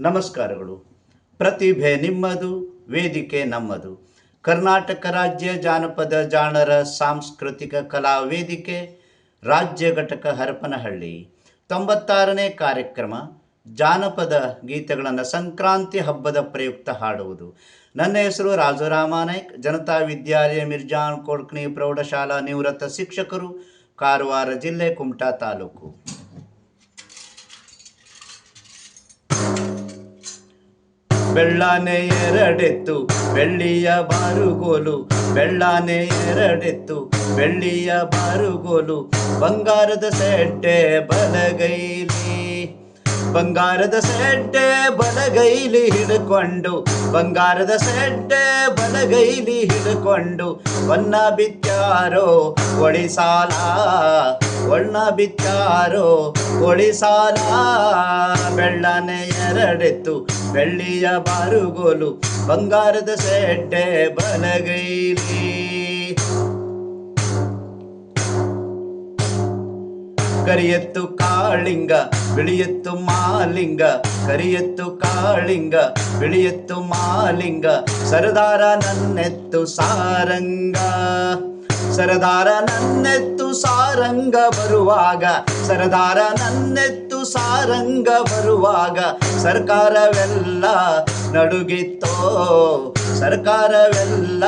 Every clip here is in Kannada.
ನಮಸ್ಕಾರಗಳು. ಪ್ರತಿಭೆ ನಿಮ್ಮದು, ವೇದಿಕೆ ನಮ್ಮದು. ಕರ್ನಾಟಕ ರಾಜ್ಯ ಜಾನಪದ ಜಾಣರ ಸಾಂಸ್ಕೃತಿಕ ಕಲಾ ವೇದಿಕೆ, ರಾಜ್ಯ ಘಟಕ ಹರಪನಹಳ್ಳಿ. ತೊಂಬತ್ತಾರನೇ ಕಾರ್ಯಕ್ರಮ, ಜಾನಪದ ಗೀತೆಗಳನ್ನು ಸಂಕ್ರಾಂತಿ ಹಬ್ಬದ ಪ್ರಯುಕ್ತ ಹಾಡುವುದು. ನನ್ನ ಹೆಸರು ರಾಜುರಾಮ ನಾಯ್ಕ್, ಜನತಾ ವಿದ್ಯಾಲಯ ಮಿರ್ಜಾನ್ ಕೊಡ್ಕಣಿ ಪ್ರೌಢಶಾಲಾ ನಿವೃತ್ತ ಶಿಕ್ಷಕರು, ಕಾರವಾರ ಜಿಲ್ಲೆ ಕುಮಟಾ ತಾಲೂಕು. ಬೆಳ್ಳಾನೆ ಎರಡೆತ್ತು, ಬೆಳ್ಳಿಯ ಬಾರುಗೋಲು, ಬೆಳ್ಳಾನೆ ಎರಡೆತ್ತು, ಬೆಳ್ಳಿಯ ಬಾರುಗೋಲು, ಬಂಗಾರದ ಸೆಟ್ಟೆ ಬಲಗೈಲಿ. ಬಂಗಾರದ ಸೆಡ್ಡೆ ಬಲಗೈಲಿ ಹಿಡ್ಕೊಂಡು, ಬಂಗಾರದ ಸೆಡ್ಡೆ ಬಲಗೈಲಿ ಹಿಡ್ಕೊಂಡು, ಬನ್ನ ಬಿತ್ತಾರೋ ಒಡಿಸಾಲ? ಒಣ್ಣ ಬಿತ್ತಾರೋ ಕೊಳಿಸಾಲ ಬೆಳ್ಳನೆ ಎರಡೆತ್ತು ಬೆಳ್ಳಿಯ ಬಾರುಗೋಲು ಬಂಗಾರದ ಸೆಡ್ಡೆ ಬಲಗೈಲಿ. ಕರಿಯತ್ತು ಕಾಳಿಂಗ, ಬಿಳಿಯತ್ತು ಮಾಲಿಂಗ. ಕರಿಯತ್ತು ಕಾಳಿಂಗ, ಬಿಳಿಯತ್ತು ಮಾಲಿಂಗ. ಸರದಾರ ನನ್ನೆತ್ತು ಸಾರಂಗ. ಸರದಾರ ನನ್ನೆತ್ತು ಸಾರಂಗ ಬರುವಾಗ, ಸರದಾರ ನನ್ನೆತ್ತು ಸಾರಂಗ ಬರುವಾಗ, ಸರ್ಕಾರವೆಲ್ಲ ನಡುಗಿತ್ತೋ ಸರ್ಕಾರವೆಲ್ಲ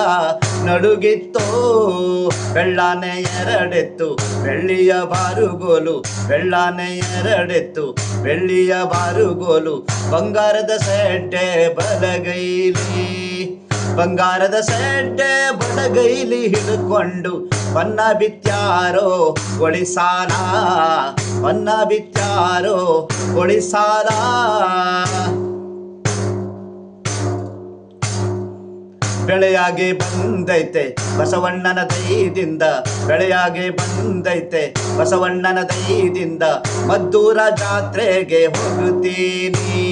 ನಡುಗಿತ್ತೋ, ಬೆಳ್ಳಾನೆ ಎರಡೆತ್ತು, ಬೆಳ್ಳಿಯ ಬಾರುಗೋಲು, ಬೆಳ್ಳಾನೆ ಎರಡೆತ್ತು, ಬೆಳ್ಳಿಯ ಬಾರುಗೋಲು, ಬಂಗಾರದ ಸೆಡ್ಡೆ ಬಲಗೈಲಿ. ಬಂಗಾರದ ಸೆಡ್ಡೆ ಬಡಗೈಲಿ ಹಿಡ್ಕೊಂಡು ಬನ್ನ ಬಿತ್ಯಾರೋ ಒಳಿಸಾಲ ಬನ್ನ ಬಿತ್ಯಾರೋ ಒಳಿಸಾಲ ಬೆಳೆಯಾಗಿ ಬಂದೈತೆ ಬಸವಣ್ಣನ ದೈದಿಂದ, ಬೆಳೆಯಾಗಿ ಬಂದೈತೆ ಬಸವಣ್ಣನ ದೈದಿಂದ, ಮದ್ದೂರ ಜಾತ್ರೆಗೆ ಹೋಗುತ್ತೀನಿ.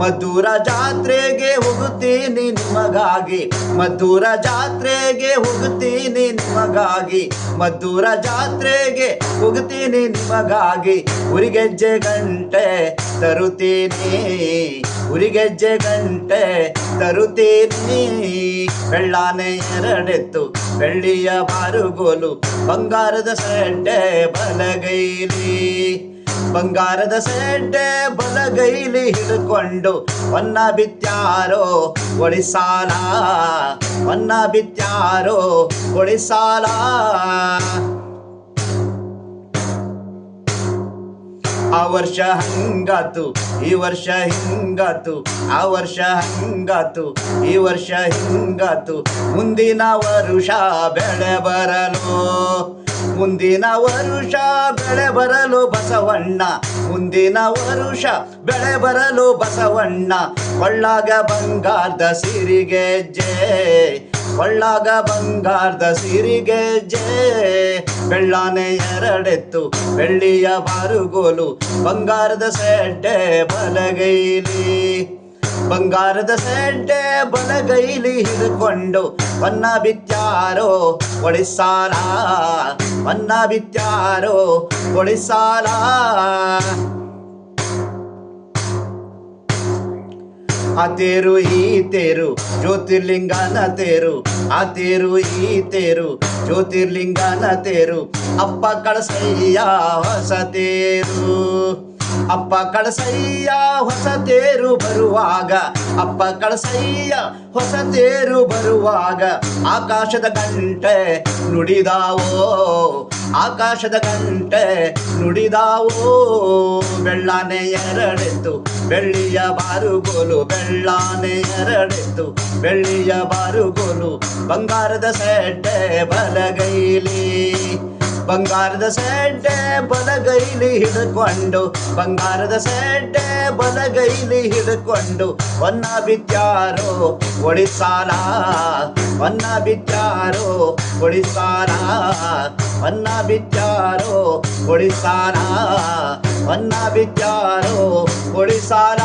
ಮದ್ದೂರ ಜಾತ್ರೆಗೆ ಹೋಗುತ್ತೀನಿ ನಿಮಗಾಗಿ. ಮಧುರ ಜಾತ್ರೆಗೆ ಹೋಗುತ್ತೀನಿ ನಿಮಗಾಗಿ. ಮಧುರ ಜಾತ್ರೆಗೆ ಹೋಗುತ್ತೀನಿ ನಿಮಗಾಗಿ. ಉರಿಗೆಜ್ಜೆ ಗಂಟೆ ತರುತ್ತೀನಿ. ಉರಿಗೆಜ್ಜೆ ಗಂಟೆ ತರುತ್ತೀನಿ. ಬೆಳ್ಳಾನೆ ಎರಡೆತ್ತು ಬೆಳ್ಳಿಯ ಬಾರುಗೋಲು ಬಂಗಾರದ ಸೆಡ್ಡೆ ಬಲಗೈಲಿ. ಬಂಗಾರದ ಸೆಡ್ಡೆ ಬಲಗೈಲಿ ಹಿಡ್ಕೊಂಡು ಒನ್ನ ಬಿತ್ಯಾರೋ ಒಳಿಸಾಲ ಒನ್ನ ಬಿತ್ಯಾರೋ ಒಳಿಸಾಲ ಆ ವರ್ಷ ಹಂಗಾತು, ಈ ವರ್ಷ ಹಿಂಗಾತು, ಆ ವರ್ಷ ಹಂಗಾತು, ಈ ವರ್ಷ ಹಿಂಗಾತು. ಮುಂದಿನ ವರುಷ ಬೆಳೆ ಬರಲು. ಮುಂದಿನ ವರುಷ ಬೆಳೆ ಬರಲು ಬಸವಣ್ಣ. ಮುಂದಿನ ವರುಷ ಬೆಳೆ ಬರಲು ಬಸವಣ್ಣ. ಕೊಳ್ಳಾಗ ಬಂಗಾರದ ಸಿರಿಗೆ ಸಿರಿಗೆಜ್ಜೆ ಕೊಳ್ಳಾಗ ಬಂಗಾರದ ಸಿರಿಗೆ ಸಿರಿಗೆಜ್ಜೆ ಬೆಳ್ಳಾನೆ ಎರಡೆತ್ತು ಬೆಳ್ಳಿಯ ಬಾರುಗೋಲು ಬಂಗಾರದ ಸೆಡ್ಡೆ ಬಲಗೈಲಿ. ಬಂಗಾರದ ಸೆಡ್ಡೆ ಬಲಗೈಲಿ ಹಿಡ್ಕೊಂಡು ವನ್ನ ಬಿತ್ಯಾರೋ ಒಳಿಸಾಲ ವನ್ನ ಬಿತ್ಯಾರೋ ಒಳಿಸಾಲ ಆ ತೇರು, ಈ ತೇರು, ಜ್ಯೋತಿರ್ಲಿಂಗನ ತೇರು, ಆ ತೇರು, ಈ ತೇರು, ಜ್ಯೋತಿರ್ಲಿಂಗನ ತೇರು, ಅಪ್ಪ ಕಳಸಯ್ಯ ಹೊಸ ತೇರು. ಅಪ್ಪ ಕಳಸಯ್ಯ ಹೊಸ ತೇರು ಬರುವಾಗ, ಅಪ್ಪ ಕಳಸಯ್ಯ ಹೊಸ ತೇರು ಬರುವಾಗ, ಆಕಾಶದ ಗಂಟೆ ನುಡಿದಾವೋ, ಆಕಾಶದ ಗಂಟೆ ನುಡಿದಾವೋ, ಬೆಳ್ಳಾನೆ ಎರಡೆತ್ತು, ಬೆಳ್ಳಿಯ ಬಾರುಗೋಲು ಬೆಳ್ಳಾನೆ ಎರಡೆತ್ತು, ಬೆಳ್ಳಿಯ ಬಾರುಗೋಲು ಬಂಗಾರದ ಸೆಟ್ಟೆ ಬಲಗೈಲಿ. ಬಂಗಾರದ ಸೆಡ್ಡೆ ಬಲಗೈಲಿ ಹಿಡ್ಕೊಂಡು, ಬಂಗಾರದ ಸೆಡ್ಡೆ ಬಲಗೈಲಿ ಹಿಡ್ಕೊಂಡು ಹೊನ್ನ ಬಿದ್ದಾರೋ ಒಳಿಸಾರ ಹೊನ್ನ ಬಿದ್ದಾರೋ ಒಳಿಸಾರ ಹೊನ್ನ ಬಿದ್ದಾರೋ ಒಳಿಸಾರ ಹೊನ್ನ ಬಿದ್ದಾರೋ ಒಡಿಸಾಲ